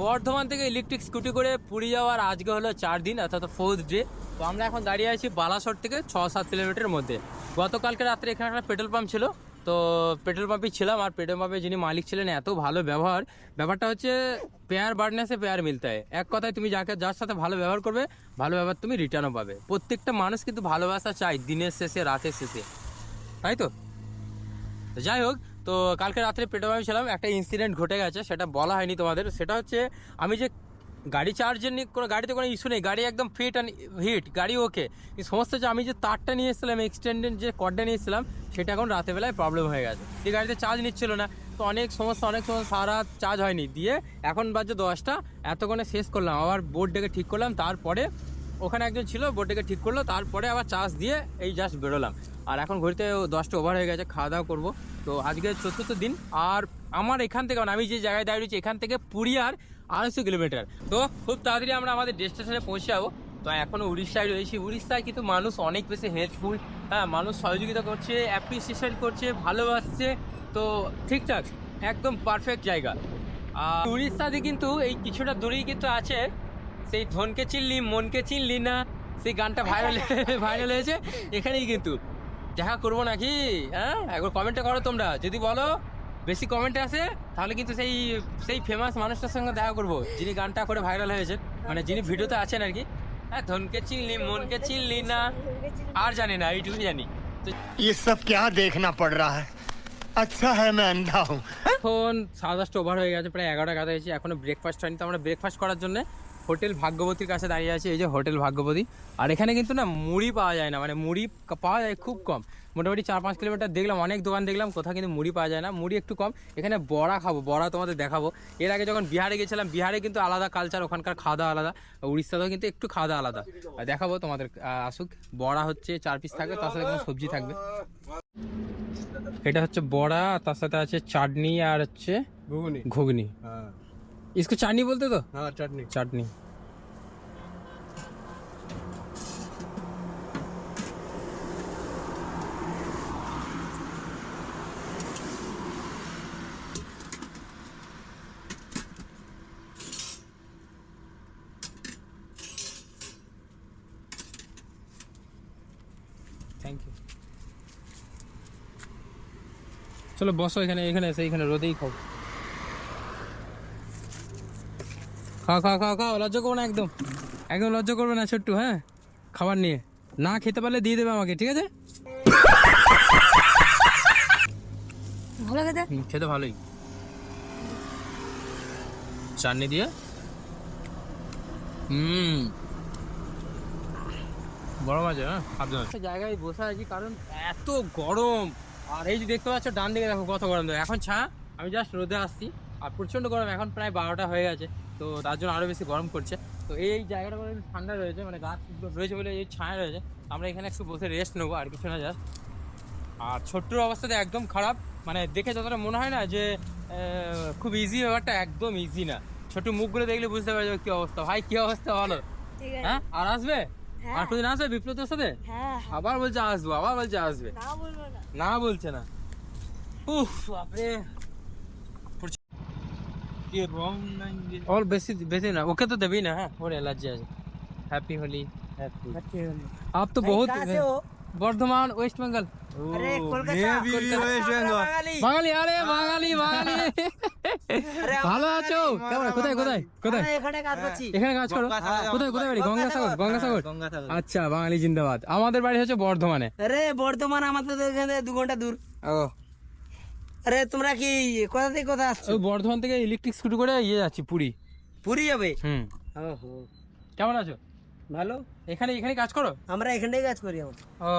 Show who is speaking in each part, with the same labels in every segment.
Speaker 1: বর্ধমান থেকে electric scooty করে পুরী যাওয়ার আজকে হলো চার দিন, অর্থাৎ ফোর্থ ডে তো আমরা এখন দাঁড়িয়ে আছি বালাসর থেকে ছ সাত কিলোমিটারের মধ্যে। গতকালকে রাত্রে এখানে একটা পেট্রোল পাম্প ছিল। তো পেট্রোল পাম্পেই ছিলাম আর পেট্রোল পাম্পে যিনি মালিক ছিলেন, এত ভালো ব্যবহার। ব্যাপারটা হচ্ছে পেয়ার বার্নেসে পেয়ার মিলতে হয়। এক কথায় তুমি যাকে, যার সাথে ভালো ব্যবহার করবে, ভালো ব্যবহার তুমি রিটার্নও পাবে। প্রত্যেকটা মানুষ কিন্তু ভালোবাসা চাই দিনের শেষে, রাতের শেষে। তাই তো যাই হোক তো কালকে রাত্রে পাম্পে ছিলাম একটা ইনসিডেন্ট ঘটে গেছে, সেটা বলা হয়নি তোমাদের। সেটা হচ্ছে, আমি যে গাড়ি চার্জের নিয়ে কোনো গাড়িতে কোনো ইস্যু নেই, গাড়ি একদম ফিট অ্যান্ড হিট গাড়ি ওকে সমস্ত যে আমি যে তারটা নিয়ে এসেছিলাম এক্সটেন্ডেড যে কর্ডটা নিয়ে এসেছিলাম, সেটা এখন রাতের বেলায় প্রবলেম হয়ে গেছে। এই গাড়িতে চার্জ নিচ্ছিল না, তো অনেক সমস্যা অনেক সমস্যা, সারা চার্জ হয়নি। দিয়ে এখন বাজে দশটা, এতক্ষণে শেষ করলাম। আবার বোর্ড ডেকে ঠিক করলাম, তারপরে ওখানে একজন ছিল বোর্ডটাকে ঠিক করল, তারপরে আবার চার্জ দিয়ে এই জাস্ট বেরোলাম। আর এখন ঘড়িতে দশটা ওভার হয়ে গেছে, খাওয়া দাওয়া করব। তো আজকে চতুর্থ দিন, আর আমার এখান থেকে মানে আমি যে জায়গায় দাঁড়িয়ে রয়েছি, এখান থেকে পুরী আর আড়াইশো কিলোমিটার। তো খুব তাড়াতাড়ি আমরা আমাদের ডেস্টিনেশনে পৌঁছে যাব তো এখনও উড়িষ্যায় রয়েছি। উড়িষ্যায় কিন্তু মানুষ অনেক বেশি হেল্পফুল হ্যাঁ মানুষ সহযোগিতা করছে অ্যাপ্রিসিয়েশন করছে, ভালোবাসছে। তো ঠিকঠাক, একদম পারফেক্ট জায়গা। আর উড়িষ্যাতে কিন্তু এই কিছুটা দূরেই কিন্তু আছে সেই ধনকে চিনলি মনকে চিনলি না সেই গানটা ভাইরাল ভাইরাল হয়েছে এখানেই কিন্তু দেখা করবো নাকি হ্যাঁ একবার কমেন্টে করো তোমরা যদি বলো বেশি কমেন্টে আসে তাহলে কিন্তু সেই সেই ফেমাস মানুষটার সঙ্গে দেখা করবো যিনি গানটা করে ভাইরাল হয়েছে মানে যিনি ভিডিওতে আছেন আর কি হ্যাঁ ধনকে চিনলি মনকে চিনলি না আর জানি না এইটুকু জানি তো
Speaker 2: ये सब क्या देखना पड़ रहा है अच्छा है मैं अंधा हूँ
Speaker 1: এখন সাড়ে দশটা ওভার হয়ে গেছে প্রায় এগারোটা কাছে হয়েছে এখনো ব্রেকফাস্ট হয়নি তো আমরা ব্রেকফাস্ট করার জন্য হোটেল ভাগ্যবতীর কাছে দাঁড়িয়ে আছে এই যে হোটেল ভাগ্যবতী। আর এখানে কিন্তু না মুড়ি পাওয়া যায় না মানে মুড়ি পাওয়া যায় খুব কম। মোটামুটি চার পাঁচ কিলোমিটার দেখলাম অনেক দোকান দেখলাম কোথাও কিন্তু মুড়ি পাওয়া যায় না মুড়ি একটু কম। এখানে বড়া খাব বড়া তোমাদের দেখাবো। এর আগে যখন বিহারে গেছিলাম বিহারে কিন্তু আলাদা কালচার ওখানকার খাওয়া দাওয়া আলাদা উড়িষ্যাতেও কিন্তু একটু খাওয়া দাওয়া আলাদা দেখাবো তোমাদের আসুক। বড়া হচ্ছে চার পিস থাকবে তার সাথে সবজি থাকবে। এটা হচ্ছে বড়া তার সাথে আছে চাটনি আর হচ্ছে
Speaker 3: ঘুগনি।
Speaker 1: ঘুগনি।
Speaker 3: হ্যাঁ।
Speaker 1: इसको चाटनी बोलते तो
Speaker 3: हाँ चटनी
Speaker 1: चाटनी থ্যাংক ইউ চলো বসো এখানে এখানে এসে এখানে রোদেই খাও খাও খাও খাও খাও লজ্জা করবে না একদম। একদম লজ্জা করবে না ছোট্টু হ্যাঁ? খাবার নিয়ে। না খেতে পারলে দিয়ে দেবে আমাকে ঠিক আছে?
Speaker 4: ভালো খেতে?
Speaker 1: খেতে ভালোই। চাটনি দিয়ে? হুম। গরম আছে হ্যাঁ? জায়গায় বসে আছি কারণ এত গরম। আর এই যে দেখতে পাচ্ছ ডান দিকে দেখো কত গরম। দেখো এখন ছা আমি জাস্ট রোদে আসছি আর প্রচণ্ড গরম এখন প্রায় বারোটা হয়ে গেছে। তো তার জন্য আরও বেশি গরম করছে। তো এই জায়গাটা বলে ঠান্ডা রয়েছে মানে গাছ রয়েছে বলে এই ছায়া রয়েছে। আমরা এখানে একটু বসে রেস্ট নেব আর কিছু না যাস আর ছোট্টর অবস্থা তো একদম খারাপ। মানে দেখে যতটা মনে হয় না যে খুব ইজি ব্যাপারটা একদম ইজি না। ছোট মুখগুলো দেখলে বুঝতে পারবে কি অবস্থা। ভাই কি অবস্থা
Speaker 4: ভালো
Speaker 1: হ্যাঁ? আর আসবে? আর কোনদিন আসবে বিপ্লবের সাথে? আবার বলছে আসব আবার বলছে আসবে।
Speaker 4: না
Speaker 1: বলছে না। উফ বাপরে। বেশি বেশি না ওকে তো না হ্যাঁ? ওর আছে। হ্যাপি হোলি হ্যাপি
Speaker 4: আপ তো বহুত
Speaker 1: বর্ধমান ওয়েস্ট বেঙ্গল
Speaker 4: বাঙালি।
Speaker 1: আরে বাঙালি বাঙালি। ভালো আছো? কেমন? কোথায় কোথায় কোথায়?
Speaker 4: এখানে কাজ
Speaker 1: করো। কোথায় কোথায় বাড়ি? আচ্ছা বাঙালি জিন্দাবাদ। আমাদের বাড়ি হচ্ছে বর্ধমানে।
Speaker 4: বর্ধমান আমাদের এখানে দু ঘণ্টা দূর।
Speaker 1: ও।
Speaker 4: আরে তোমরা কি কোথা থেকে কোথা আসছো?
Speaker 1: ওই বর্ধমান থেকে ইলেকট্রিক স্কুটি করে ইয়ে যাচ্ছি পুরী।
Speaker 4: পুরী যাবে?
Speaker 1: হুম।
Speaker 4: ওহো।
Speaker 1: কেমন আছো?
Speaker 4: ভালো।
Speaker 1: এখানে এখানে কাজ করো?
Speaker 4: আমরা এখানটাই কাজ করি আমরা
Speaker 1: ও।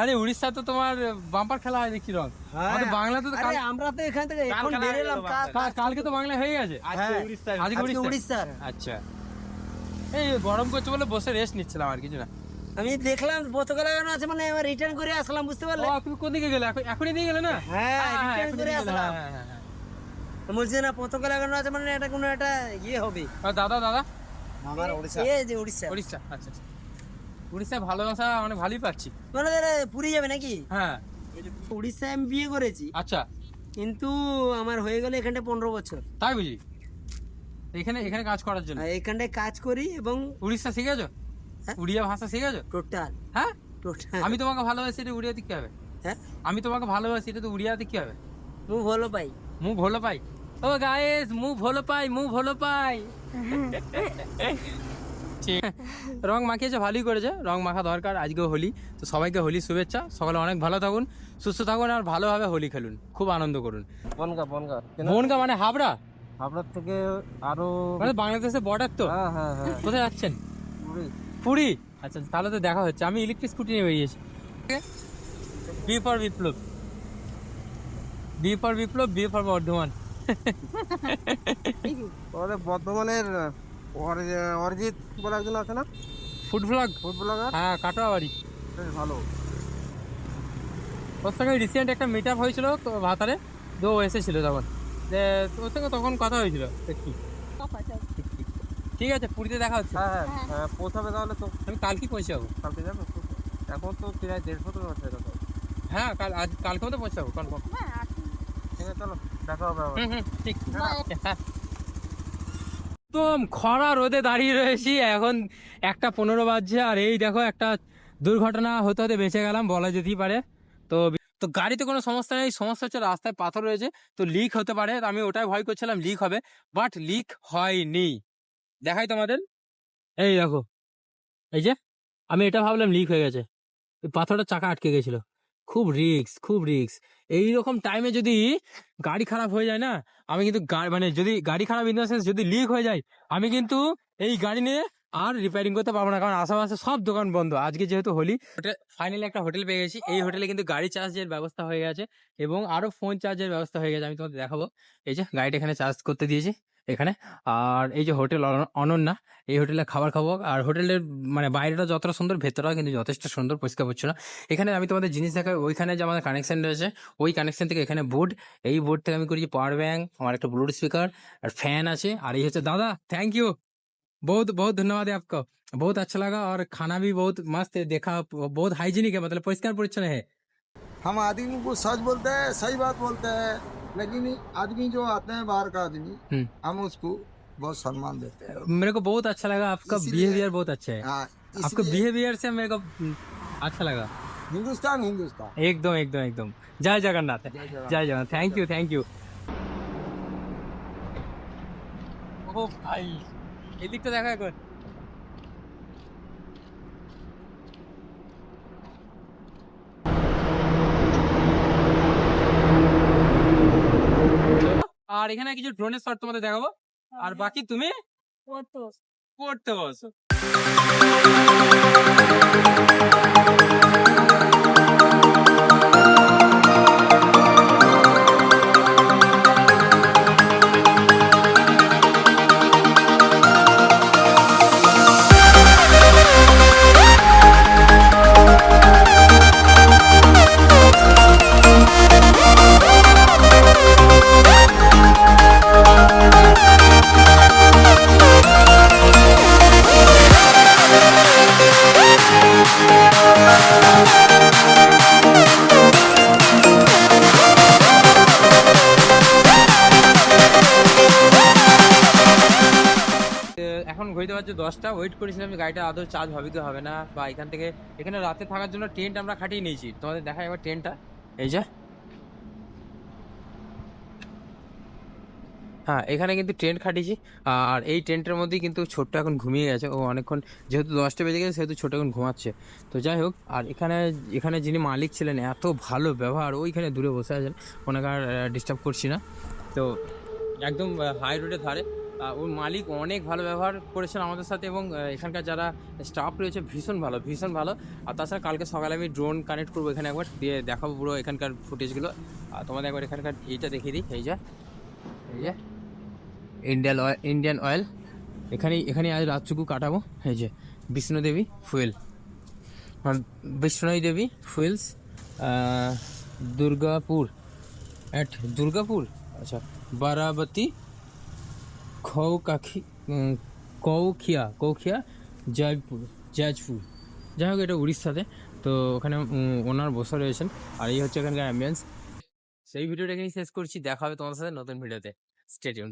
Speaker 1: আরে উড়িষ্যা তো তোমার বাম্পার খেলা হয় দেখছি রং। আমাদের বাংলাতে তো
Speaker 4: আরে আমরা তো এখান থেকে এখন বেরোলাম
Speaker 1: কালকে তো বাংলা হয়ে গেছে।
Speaker 3: আজকে উড়িষ্যা
Speaker 1: আজকে উড়িষ্যা
Speaker 4: উড়িষ্যার।
Speaker 1: আচ্ছা। এই গরম করছে বলে বসে রেস্ট নিচ্ছিলাম আর কিছু না।
Speaker 4: আমি দেখলাম পতাকা লাগানো আছে মানে এবার রিটার্ন করে আসলাম বুঝতে পারলে?
Speaker 1: ও তুমি কোন দিকে গেলে? এখন এখনই দিয়ে গেলে না?
Speaker 4: হ্যাঁ
Speaker 1: হ্যাঁ, হ্যাঁ,
Speaker 4: রিটার্ন করে আসলাম।
Speaker 1: হ্যাঁ, হ্যাঁ, হ্যাঁ।
Speaker 4: বলছি না পতাকা লাগানো আছে মানে এটা কোনো একটা ইয়ে হবে।
Speaker 1: আর দাদা দাদা?
Speaker 3: আমার উড়িষ্যা
Speaker 4: এই যে উড়িষ্যা
Speaker 1: উড়িষ্যা আচ্ছা আচ্ছা। উড়িষ্যায় ভালোবাসা মানে ভালোই পাচ্ছি।
Speaker 4: মানে পুরী যাবে নাকি?
Speaker 1: হ্যাঁ।
Speaker 4: উড়িষ্যায় আমি বিয়ে করেছি।
Speaker 1: আচ্ছা।
Speaker 4: কিন্তু আমার হয়ে গেল এখানটা পনেরো বছর।
Speaker 1: তাই বুঝি? এখানে এখানে কাজ করার জন্য?
Speaker 4: এখানটায় কাজ করি এবং
Speaker 1: উড়িষ্যা শিখেছো?
Speaker 4: হ্যাঁ। হ্যাঁ?
Speaker 1: উড়িয়া ভাষা শিখেছো
Speaker 4: টোটাল।
Speaker 1: হ্যাঁ?
Speaker 4: টোটাল।
Speaker 1: আমি তোমাকে ভালোবাসি এটা উড়িয়াতে কি হবে?
Speaker 4: হ্যাঁ?
Speaker 1: আমি তোমাকে ভালোবাসি এটা তো উড়িয়াতে কি হবে?
Speaker 4: মু ভালো পাই।
Speaker 1: মু ভালো পাই? ও গায়েস মু ভালো পাই মু ভালো পাই। রং মাখিয়েছে ভালোই করেছে। রং মাখা দরকার আজকে হোলি। তো সবাইকে হোলি শুভেচ্ছা। সকালে অনেক ভালো থাকুন সুস্থ থাকুন আর ভালোভাবে হোলি খেলুন। খুব আনন্দ করুন।
Speaker 3: বনগা বনগা।
Speaker 1: বনগা মানে হাবড়া?
Speaker 3: হাবড়ার থেকে আরও
Speaker 1: মানে বাংলাদেশের বর্ডার তো?
Speaker 3: হ্যাঁ, হ্যাঁ হ্যাঁ
Speaker 1: কোথায় যাচ্ছেন?
Speaker 3: পুরী।
Speaker 1: আচ্ছা তাহলে তো দেখা হচ্ছে। আমি ইলেকট্রিক স্কুটি নিয়ে বেরিয়েছি। B for Biplab. B for Biplab B for Bardhaman.
Speaker 3: ওরে বর্ধমানের অরিজিৎ বলে একজন আছে না?
Speaker 1: ফুড ব্লগ
Speaker 3: ফুড ব্লগার
Speaker 1: হ্যাঁ কাটোয়া বাড়ি।
Speaker 3: বেশ ভালো।
Speaker 1: ওর সঙ্গে রিসেন্ট একটা মিট আপ হয়েছিল তো ভাতারে তো এসেছিল তখন। যে ওর সঙ্গে তখন কথা হয়েছিল একটু ঠিক আছে পুরীতে দেখা হচ্ছে।
Speaker 3: হ্যাঁ হ্যাঁ হ্যাঁ। পৌঁছাবে তাহলে তো।
Speaker 1: আমি কালকে পৌঁছাবো।
Speaker 3: কালকে যাবে? এখন তো প্রায় দেড়শো তো আছে তো
Speaker 1: হ্যাঁ কাল আজ কালকে মতো পৌঁছাবো কনফার্ম
Speaker 3: ঠিক আছে চলো দেখা হবে
Speaker 1: হুম হুম ঠিক। হ্যাঁ। একদম খরা রোদে দাঁড়িয়ে রয়েছি এখন একটা পনেরো বাজছে আর এই দেখো একটা দুর্ঘটনা হতে হতে বেঁচে গেলাম বলা যেতেই পারে। তো তো গাড়িতে কোনো সমস্যা নেই সমস্যা হচ্ছে রাস্তায় পাথর রয়েছে তো লিক হতে পারে আমি ওটাই ভয় করছিলাম লিক হবে বাট লিক হয়নি। দেখাই তোমাদের। এই দেখো, এই যে, আমি এটা ভাবলাম লিক হয়ে গেছে। পাথরটা চাকা আটকে গেছিল। খুব রিক্স খুব রিক্স এইরকম টাইমে যদি গাড়ি খারাপ হয়ে যায় না, আমি কিন্তু মানে যদি গাড়ি খারাপ ইন দ্য যদি লিক হয়ে যায়, আমি কিন্তু এই গাড়ি নিয়ে আর রিপেয়ারিং করতে পারব না। কারণ আশেপাশে সব দোকান বন্ধ। আজকে যেহেতু হোলি হোটেল ফাইনালি একটা হোটেল পেয়ে গেছি। এই হোটেলে কিন্তু গাড়ি চার্জের ব্যবস্থা হয়ে গেছে এবং আরও ফোন চার্জের ব্যবস্থা হয়ে গেছে। আমি তোমাদের দেখাবো। এই যে, গাড়িটা এখানে চার্জ করতে দিয়েছি। এখানে আর এই যে হোটেল অন- অনন্যা এই হোটেলে খাবার খাবো আর হোটেলের মানে বাইরেটা যতটা সুন্দর ভেতরটাও কিন্তু যথেষ্ট সুন্দর পরিষ্কার পরিচ্ছন্ন এখানে আমি তোমাদের জিনিস দেখাই ওইখানে যে আমাদের কানেকশন রয়েছে ওই কানেকশন থেকে এখানে বোর্ড এই বোর্ড থেকে আমি করেছি পাওয়ার ব্যাংক আমার একটা ব্লুটুথ স্পিকার আর ফ্যান আছে আর এই হচ্ছে দাদা থ্যাংক ইউ बहुत बहुत धन्यवाद है आपका बहुत अच्छा लगा और खाना भी बहुत मस्त है देखा बहुत हाइजीनिक है मतलब परिष्कार परिच्छन है
Speaker 5: हम आदमी को सच बोलते हैं सही बात बोलते हैं लेकिन आदमी जो आते हैं बाहर का आदमी
Speaker 1: हम्म।
Speaker 5: हम उसको बहुत सम्मान देते हैं
Speaker 1: मेरे को बहुत अच्छा लगा आपका
Speaker 5: इसीलिए-
Speaker 1: बिहेवियर बहुत अच्छा है
Speaker 5: हाँ
Speaker 1: आपका
Speaker 5: इसलिए
Speaker 1: बिहेवियर से मेरे को हम्म, अच्छा लगा
Speaker 5: हिंदुस्तान हिंदुस्तान
Speaker 1: एकदम एकदम एकदम जय जगन्नाथ
Speaker 5: जय जगन्नाथ।
Speaker 1: जय Jagannath thank you thank you ও ভাই এদিকটা দেখা এখন আর এখানে কিছু ড্রোনের শট তোমাদের দেখাবো। আর বাকি তুমি? পড়তে বসো। এখন ঘড়িতে বাজছে দশটা ওয়েট করেছিলাম যে গাড়িটা আদৌ চার্জ হবে কি হবে না, বা এখান থেকে, এখানে রাতে থাকার জন্য টেন্ট আমরা খাটিয়ে নিয়েছি। তোমাদের দেখা এবার টেন্টটা এই যে। হ্যাঁ এখানে কিন্তু টেন্ট খাটিয়েছি। আর এই টেন্টের মধ্যেই কিন্তু ছোট্ট এখন ঘুমিয়ে গেছে ও অনেকক্ষণ, যেহেতু দশটা বেজে গেছে, সেহেতু ছোট এখন ঘুমাচ্ছে। তো যাই হোক, আর এখানে এখানে যিনি মালিক ছিলেন, এত ভালো ব্যবহার, ওইখানে দূরে বসে আছেন। ওনাকে আর ডিস্টার্ব করছি না। তো একদম হাই রোডের ধারে। ওর মালিক অনেক ভালো ব্যবহার করেছেন আমাদের সাথে এবং এখানকার যারা স্টাফ রয়েছে ভীষণ ভালো ভীষণ ভালো। আর তাছাড়া কালকে সকালে আমি ড্রোন কানেক্ট করব এখানে একবার, দিয়ে দেখাবো পুরো এখানকার ফুটেজগুলো আর তোমাদের একবার এখানকার এইটা দেখিয়ে দিই, এই যে এই যে ইন্ডিয়ান অয়েল ইন্ডিয়ান অয়েল এখানেই এখানে আজ রাতটুকু কাটাবো, এই যে বিষ্ণুদেবী ফুয়েল বিষ্ণুই দেবী ফুয়েলস দুর্গাপুর অ্যাট দুর্গাপুর আচ্ছা বারাবতী খৌ কাখি উম, কৌখিয়া কৌখিয়া জয়পুর জাজপুর যাই হোক এটা উড়িষ্যাতে। তো ওখানে ওনার বসে রয়েছেন। আর এই হচ্ছে ওখানকার অ্যাম্বুলেন্স সেই ভিডিওটা এখানেই শেষ করছি। দেখা হবে তোমার সাথে নতুন ভিডিওতে। স্টেডিয়াম